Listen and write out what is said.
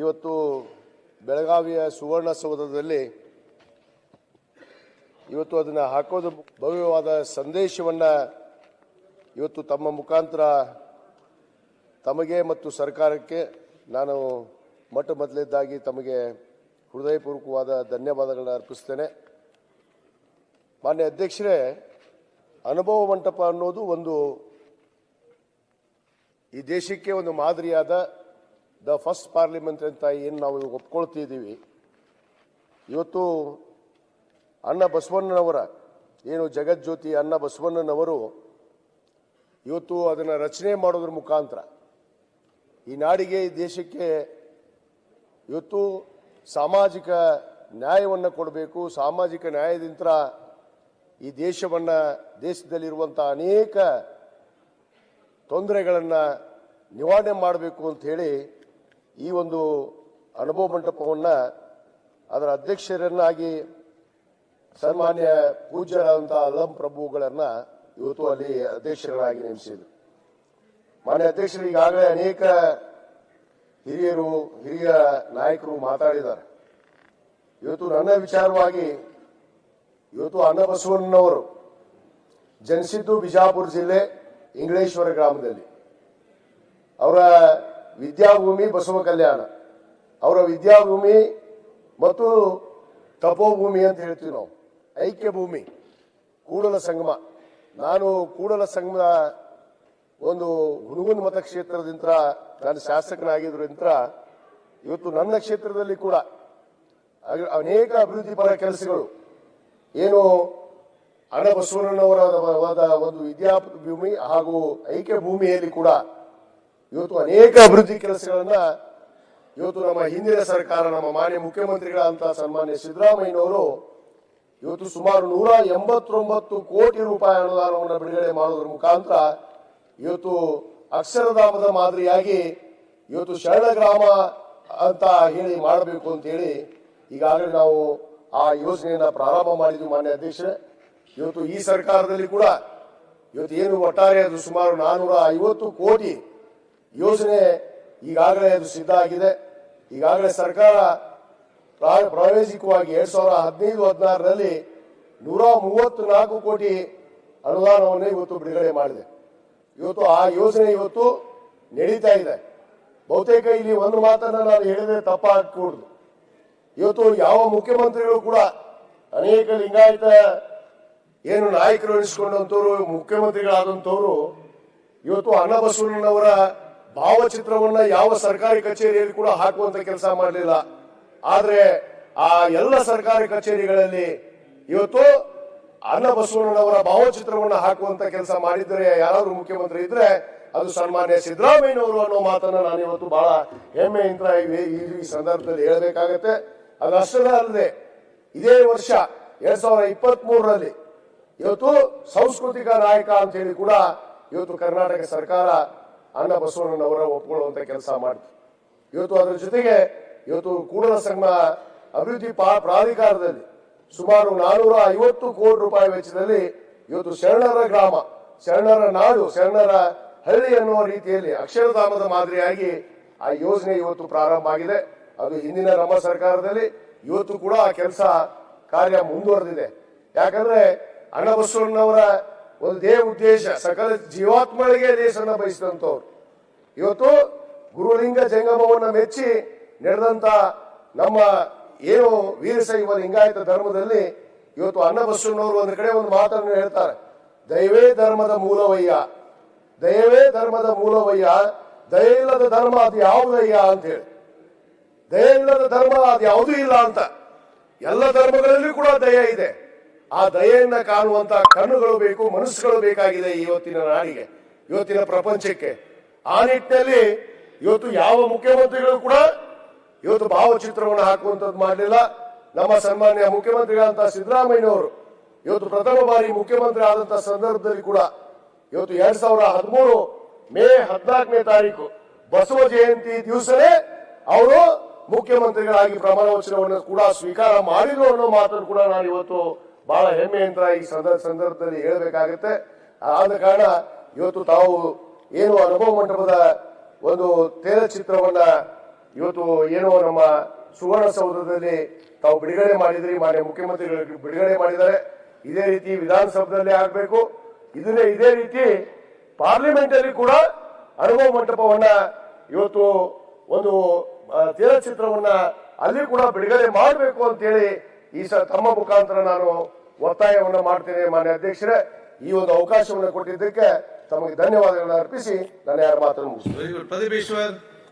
ಇವತ್ತು ಬೆಳಗಾವಿಯ ಸುವರ್ಣಸೌಧದಲ್ಲಿ ಇವತ್ತು ಅದನ್ನು ಹಾಕೋದು ಭವ್ಯವಾದ ಸಂದೇಶವನ್ನು ಇವತ್ತು ತಮ್ಮ ಮುಖಾಂತರ ತಮಗೆ ಮತ್ತು ಸರ್ಕಾರಕ್ಕೆ ನಾನು ಮೊಟ್ಟ ಮೊದಲೇದಾಗಿ ತಮಗೆ ಹೃದಯಪೂರ್ವಕವಾದ ಧನ್ಯವಾದಗಳನ್ನು ಅರ್ಪಿಸ್ತೇನೆ. ಮಾನ್ಯ ಅಧ್ಯಕ್ಷರೇ, ಅನುಭವ ಮಂಟಪ ಅನ್ನೋದು ಒಂದು ಈ ದೇಶಕ್ಕೆ ಒಂದು ಮಾದರಿಯಾದ ದ ಫಸ್ಟ್ ಪಾರ್ಲಿಮೆಂಟ್ ಅಂತ ಏನು ನಾವು ಒಪ್ಕೊಳ್ತಿದ್ದೀವಿ ಇವತ್ತು ಅಣ್ಣ ಬಸವಣ್ಣನವರ, ಏನು ಜಗಜ್ಯೋತಿ ಅಣ್ಣ ಬಸವಣ್ಣನವರು ಇವತ್ತು ಅದನ್ನು ರಚನೆ ಮಾಡೋದ್ರ ಮುಖಾಂತರ ಈ ನಾಡಿಗೆ, ಈ ದೇಶಕ್ಕೆ ಇವತ್ತು ಸಾಮಾಜಿಕ ನ್ಯಾಯವನ್ನು ಕೊಡಬೇಕು, ಸಾಮಾಜಿಕ ನ್ಯಾಯದಿಂದ ಈ ದೇಶವನ್ನು ದೇಶದಲ್ಲಿರುವಂಥ ಅನೇಕ ತೊಂದರೆಗಳನ್ನು ನಿವಾರಣೆ ಮಾಡಬೇಕು ಅಂತ ಹೇಳಿ ಈ ಒಂದು ಅನುಭವ ಮಂಟಪವನ್ನು ಅದರ ಅಧ್ಯಕ್ಷರನ್ನಾಗಿ ಸನ್ಮಾನ್ಯ ಪೂಜ್ಯರಾದಂಥ ಅಲಂ ಪ್ರಭುಗಳನ್ನ ಇವತ್ತು ಅಲ್ಲಿ ಅಧ್ಯಕ್ಷರಾಗಿ ನೇಮಿಸಿದ್ರು. ಮಾನ್ಯ ಅಧ್ಯಕ್ಷರು ಈಗಾಗಲೇ ಅನೇಕ ಹಿರಿಯರು, ಹಿರಿಯ ನಾಯಕರು ಮಾತಾಡಿದ್ದಾರೆ. ಇವತ್ತು ನನ್ನ ವಿಚಾರವಾಗಿ ಇವತ್ತು ಅನ್ನಬಸವಣ್ಣನವರು ಜನಿಸಿದ್ದು ಬಿಜಾಪುರ ಜಿಲ್ಲೆ ಇಂಗ್ಲೇಶ್ವರ ಗ್ರಾಮದಲ್ಲಿ. ಅವರ ವಿದ್ಯಾಭೂಮಿ ಬಸವ ಕಲ್ಯಾಣ. ಅವರ ವಿದ್ಯಾಭೂಮಿ ಮತ್ತು ತಪೋಭೂಮಿ ಅಂತ ಹೇಳ್ತೀವಿ ನಾವು. ಐಕ್ಯ ಭೂಮಿ ಕೂಡಲ ಸಂಗಮ. ನಾನು ಕೂಡಲ ಸಂಗಮದ ಒಂದು ಹುಣಗುಂದ ಮತಕ್ಷೇತ್ರದಿಂದ ನಾನು ಶಾಸಕನಾಗಿದ್ದರಿಂದ ಇವತ್ತು ನನ್ನ ಕ್ಷೇತ್ರದಲ್ಲಿ ಕೂಡ ಅನೇಕ ಅಭಿವೃದ್ಧಿ ಪರ ಕೆಲಸಗಳು. ಏನು ಅಣಬಸವಣ್ಣವರ ಒಂದು ವಿದ್ಯಾಭೂಮಿ ಹಾಗೂ ಐಕ್ಯ ಭೂಮಿಯಲ್ಲಿ ಕೂಡ ಇವತ್ತು ಅನೇಕ ಅಭಿವೃದ್ಧಿ ಕೆಲಸಗಳನ್ನ ಇವತ್ತು ನಮ್ಮ ಹಿಂದಿನ ಸರ್ಕಾರ, ನಮ್ಮ ಮಾನ್ಯ ಮುಖ್ಯಮಂತ್ರಿಗಳಂತ ಸನ್ಮಾನ್ಯ ಸಿದ್ದರಾಮಯ್ಯನವರು ಇವತ್ತು ಸುಮಾರು ನೂರ ಎಂಬತ್ತೊಂಬತ್ತು ಕೋಟಿ ರೂಪಾಯಿ ಅನುದಾನವನ್ನು ಬಿಡುಗಡೆ ಮಾಡೋದ್ರ ಮುಖಾಂತರ ಇವತ್ತು ಅಕ್ಷರಧಾಮದ ಮಾದರಿಯಾಗಿ ಇವತ್ತು ಶರಣ ಗ್ರಾಮ ಅಂತ ಹೇಳಿ ಮಾಡಬೇಕು ಅಂತ ಹೇಳಿ ಈಗಾಗಲೇ ನಾವು ಆ ಯೋಜನೆಯನ್ನ ಪ್ರಾರಂಭ ಮಾಡಿದ್ವಿ ಮಾನ್ಯ ಅಧ್ಯಕ್ಷರೇ. ಇವತ್ತು ಈ ಸರ್ಕಾರದಲ್ಲಿ ಕೂಡ ಇವತ್ತು ಏನು ಒಟ್ಟಾರೆ ಅದು ಸುಮಾರು ನಾನೂರ ಐವತ್ತು ಕೋಟಿ ಯೋಜನೆ ಈಗಾಗಲೇ ಅದು ಸಿದ್ಧ ಆಗಿದೆ. ಈಗಾಗಲೇ ಸರ್ಕಾರ ಪ್ರಾಯೋಜಿಕವಾಗಿ ಎರಡ್ ಸಾವಿರದ ಹದಿನೈದು, ಹದಿನಾರರಲ್ಲಿ ನೂರ ಮೂವತ್ತು ನಾಲ್ಕು ಕೋಟಿ ಅನುದಾನವನ್ನು ಇವತ್ತು ಬಿಡುಗಡೆ ಮಾಡಿದೆ. ಇವತ್ತು ಆ ಯೋಜನೆ ಇವತ್ತು ನಡೀತಾ ಇದೆ. ಬಹುತೇಕ ಇಲ್ಲಿ ಒಂದು ಮಾತನ್ನು ನಾನು ಹೇಳಿದ್ರೆ ತಪ್ಪಾಗಕೂಡದು ಇವತ್ತು ಯಾವ ಮುಖ್ಯಮಂತ್ರಿಗಳು ಕೂಡ ಅನೇಕ ಲಿಂಗಾಯತ ಏನು ನಾಯಕರು ಎನಿಸ್ಕೊಂಡಂತವ್ರು ಮುಖ್ಯಮಂತ್ರಿಗಳಾದಂತವ್ರು ಇವತ್ತು ಅನ್ನಬಸವಣ್ಣನವರ ಭಾವಚಿತ್ರವನ್ನ ಯಾವ ಸರ್ಕಾರಿ ಕಚೇರಿಯಲ್ಲಿ ಕೂಡ ಹಾಕುವಂತ ಕೆಲಸ ಮಾಡಲಿಲ್ಲ. ಆದ್ರೆ ಆ ಎಲ್ಲ ಸರ್ಕಾರಿ ಕಚೇರಿಗಳಲ್ಲಿ ಇವತ್ತು ಅನ್ನ ಬಸವಣ್ಣನವರ ಭಾವಚಿತ್ರವನ್ನ ಹಾಕುವಂತ ಕೆಲಸ ಮಾಡಿದರೆ ಯಾರಾದ್ರೂ ಮುಖ್ಯಮಂತ್ರಿ ಇದ್ರೆ ಅದು ಸನ್ಮಾನ್ಯ ಸಿದ್ದರಾಮಯ್ಯನವರು ಅನ್ನೋ ಮಾತನ್ನ ನಾನು ಇವತ್ತು ಬಹಳ ಹೆಮ್ಮೆಯಿಂದ ಈ- ಸಂದರ್ಭದಲ್ಲಿ ಹೇಳಬೇಕಾಗತ್ತೆ. ಅದಷ್ಟೇ ಅಲ್ಲದೆ ಇದೇ ವರ್ಷ ಎರಡ್ ಸಾವಿರದ ಇಪ್ಪತ್ತ್ ಮೂರರಲ್ಲಿ ಇವತ್ತು ಸಾಂಸ್ಕೃತಿಕ ನಾಯಕ ಅಂತ ಹೇಳಿ ಕೂಡ ಇವತ್ತು ಕರ್ನಾಟಕ ಸರ್ಕಾರ ಅಣ್ಣ ಬಸವಣ್ಣನವರ ಒಪ್ಕೊಳ್ಳುವಂತ ಕೆಲಸ ಮಾಡಿತು. ಇವತ್ತು ಅದರ ಜೊತೆಗೆ ಇವತ್ತು ಕೂಡಲ ಸಂಘ ಅಭಿವೃದ್ಧಿ ಪ್ರಾಧಿಕಾರದಲ್ಲಿ ಸುಮಾರು ನಾನೂರ ಐವತ್ತು ಕೋಟಿ ರೂಪಾಯಿ ವೆಚ್ಚದಲ್ಲಿ ಇವತ್ತು ಶರಣರ ಗ್ರಾಮ, ಶರಣರ ನಾಡು, ಶರಣರ ಹಳ್ಳಿ ಅನ್ನುವ ರೀತಿಯಲ್ಲಿ ಅಕ್ಷರಧಾಮದ ಮಾದರಿಯಾಗಿ ಆ ಯೋಜನೆ ಇವತ್ತು ಪ್ರಾರಂಭ ಆಗಿದೆ. ಅದು ಹಿಂದಿನ ನಮ್ಮ ಸರ್ಕಾರದಲ್ಲಿ ಇವತ್ತು ಕೂಡ ಆ ಕೆಲಸ ಕಾರ್ಯ ಮುಂದುವರೆದಿದೆ. ಯಾಕಂದ್ರೆ ಅಣ್ಣ ಬಸವಣ್ಣನವರ ಒಂದು ಉದ್ದೇಶ, ಸಕಲ ಜೀವಾತ್ಮಗಳಿಗೆ ದೇಶನ ಬಯಸಿದಂಥವ್ರು. ಇವತ್ತು ಗುರುಲಿಂಗ ಜಂಗಮವನ್ನ ಮೆಚ್ಚಿ ನಡೆದಂತ ನಮ್ಮ ಏನು ವೀರಶೈವ ಲಿಂಗಾಯತ ಧರ್ಮದಲ್ಲಿ ಇವತ್ತು ಅನ್ನಬಸ್ವನವರು ಒಂದು ಕಡೆ ಒಂದು ಮಾತನ್ನು ಹೇಳ್ತಾರೆ. ದೈವೇ ಧರ್ಮದ ಮೂಲವಯ್ಯ ದಯವೇ ಧರ್ಮದ ಮೂಲವಯ್ಯ ದಯ ಇಲ್ಲದ ಧರ್ಮ ಅದು ಯಾವುದಯ್ಯ ಅಂತ ಹೇಳಿ. ದಯ ಇಲ್ಲದ ಧರ್ಮ ಅದು ಯಾವುದೂ ಇಲ್ಲ ಅಂತ. ಎಲ್ಲ ಧರ್ಮಗಳಲ್ಲಿ ಕೂಡ ದಯ ಇದೆ. ಆ ದಯೆಯನ್ನ ಕಾಣುವಂತ ಕಣ್ಣುಗಳು ಬೇಕು, ಮನಸ್ಸುಗಳು ಬೇಕಾಗಿದೆ ಇವತ್ತಿನ ನಾಡಿಗೆ, ಇವತ್ತಿನ ಪ್ರಪಂಚಕ್ಕೆ. ಆ ನಿಟ್ಟಿನಲ್ಲಿ ಇವತ್ತು ಯಾವ ಮುಖ್ಯಮಂತ್ರಿಗಳು ಕೂಡ ಇವತ್ತು ಭಾವಚಿತ್ರವನ್ನು ಹಾಕುವಂತದ್ದು ಮಾಡಲಿಲ್ಲ. ನಮ್ಮ ಸನ್ಮಾನ್ಯ ಮುಖ್ಯಮಂತ್ರಿಗಳಂತ ಸಿದ್ದರಾಮಯ್ಯನವರು ಇವತ್ತು ಪ್ರಥಮ ಬಾರಿ ಮುಖ್ಯಮಂತ್ರಿ ಆದಂತ ಸಂದರ್ಭದಲ್ಲಿ ಕೂಡ ಇವತ್ತು ಎರಡ್ ಸಾವಿರದ ಹದಿಮೂರು ಮೇ ಹದಿನಾಲ್ಕನೇ ತಾರೀಕು ಬಸವ ಜಯಂತಿ ದಿವಸನೇ ಅವರು ಮುಖ್ಯಮಂತ್ರಿಗಳಾಗಿ ಪ್ರಮಾಣ ವಚನವನ್ನು ಕೂಡ ಸ್ವೀಕಾರ ಮಾಡಿದ್ರು ಅನ್ನೋ ಮಾತನ್ನು ಕೂಡ ನಾನು ಇವತ್ತು ಬಹಳ ಅಂತ ಈ ಸಂದರ್ಭ ಸಂದರ್ಭದಲ್ಲಿ ಹೇಳಬೇಕಾಗುತ್ತೆ. ಆದ ಕಾರಣ ಇವತ್ತು ತಾವು ಏನು ಅನುಭವ ಮಂಟಪದ ಒಂದು ತೇಲ ಚಿತ್ರವನ್ನ ಇವತ್ತು ಏನು ನಮ್ಮ ಸುವರ್ಣಸೌಧದಲ್ಲಿ ತಾವು ಬಿಡುಗಡೆ ಮಾಡಿದ್ರಿ, ಮಾನ್ಯ ಮುಖ್ಯಮಂತ್ರಿಗಳು ಬಿಡುಗಡೆ ಮಾಡಿದ್ದಾರೆ. ಇದೇ ರೀತಿ ವಿಧಾನಸೌಧದಲ್ಲಿ ಆಗಬೇಕು. ಇದನ್ನೇ, ಇದೇ ರೀತಿ ಪಾರ್ಲಿಮೆಂಟ್ ಅಲ್ಲಿ ಕೂಡ ಅನುಭವ ಮಂಟಪವನ್ನ ಇವತ್ತು ಒಂದು ತೇಲ ಚಿತ್ರವನ್ನ ಅಲ್ಲಿ ಕೂಡ ಬಿಡುಗಡೆ ಮಾಡಬೇಕು ಅಂತೇಳಿ ಈ ಸ ತಮ್ಮ ಮುಖಾಂತರ ನಾನು ಒತ್ತಾಯವನ್ನು ಮಾಡ್ತೇನೆ ಮಾನ್ಯ ಅಧ್ಯಕ್ಷರೇ. ಈ ಒಂದು ಅವಕಾಶವನ್ನು ಕೊಟ್ಟಿದ್ದಕ್ಕೆ ತಮಗೆ ಧನ್ಯವಾದಗಳನ್ನು ಅರ್ಪಿಸಿ ನನ್ನ ಯಾರ ಮಾತನ್ನು ಮುಗಿಸ್ತೇನೆ.